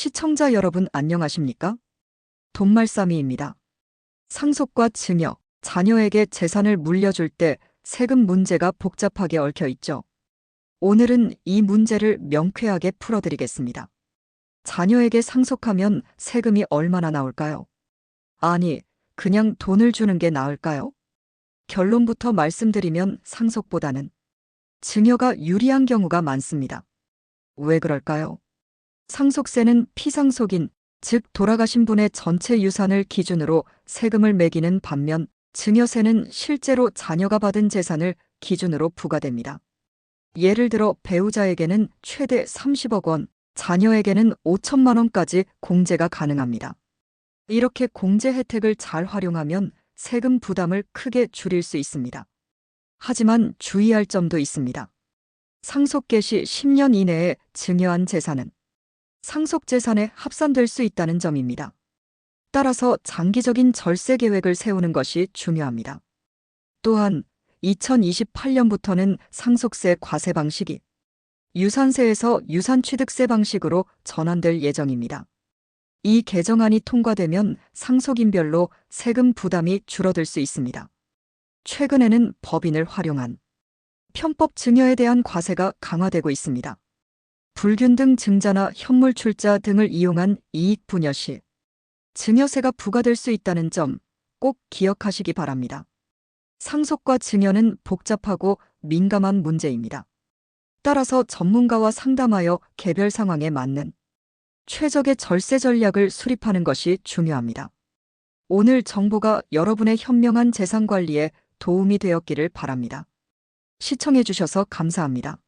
시청자 여러분 안녕하십니까? 돈말싸미입니다. 상속과 증여, 자녀에게 재산을 물려줄 때 세금 문제가 복잡하게 얽혀 있죠. 오늘은 이 문제를 명쾌하게 풀어드리겠습니다. 자녀에게 상속하면 세금이 얼마나 나올까요? 아니, 그냥 돈을 주는 게 나을까요? 결론부터 말씀드리면 상속보다는 증여가 유리한 경우가 많습니다. 왜 그럴까요? 상속세는 피상속인, 즉 돌아가신 분의 전체 유산을 기준으로 세금을 매기는 반면 증여세는 실제로 자녀가 받은 재산을 기준으로 부과됩니다. 예를 들어 배우자에게는 최대 30억 원, 자녀에게는 5천만 원까지 공제가 가능합니다. 이렇게 공제 혜택을 잘 활용하면 세금 부담을 크게 줄일 수 있습니다. 하지만 주의할 점도 있습니다. 상속 개시 10년 이내에 증여한 재산은 상속 재산에 합산될 수 있다는 점입니다. 따라서 장기적인 절세 계획을 세우는 것이 중요합니다. 또한 2028년부터는 상속세 과세 방식이 유산세에서 유산취득세 방식으로 전환될 예정입니다. 이 개정안이 통과되면 상속인별로 세금 부담이 줄어들 수 있습니다. 최근에는 법인을 활용한 편법 증여에 대한 과세가 강화되고 있습니다. 불균등 증자나 현물 출자 등을 이용한 이익 분여 시 증여세가 부과될 수 있다는 점 꼭 기억하시기 바랍니다. 상속과 증여는 복잡하고 민감한 문제입니다. 따라서 전문가와 상담하여 개별 상황에 맞는 최적의 절세 전략을 수립하는 것이 중요합니다. 오늘 정보가 여러분의 현명한 재산 관리에 도움이 되었기를 바랍니다. 시청해주셔서 감사합니다.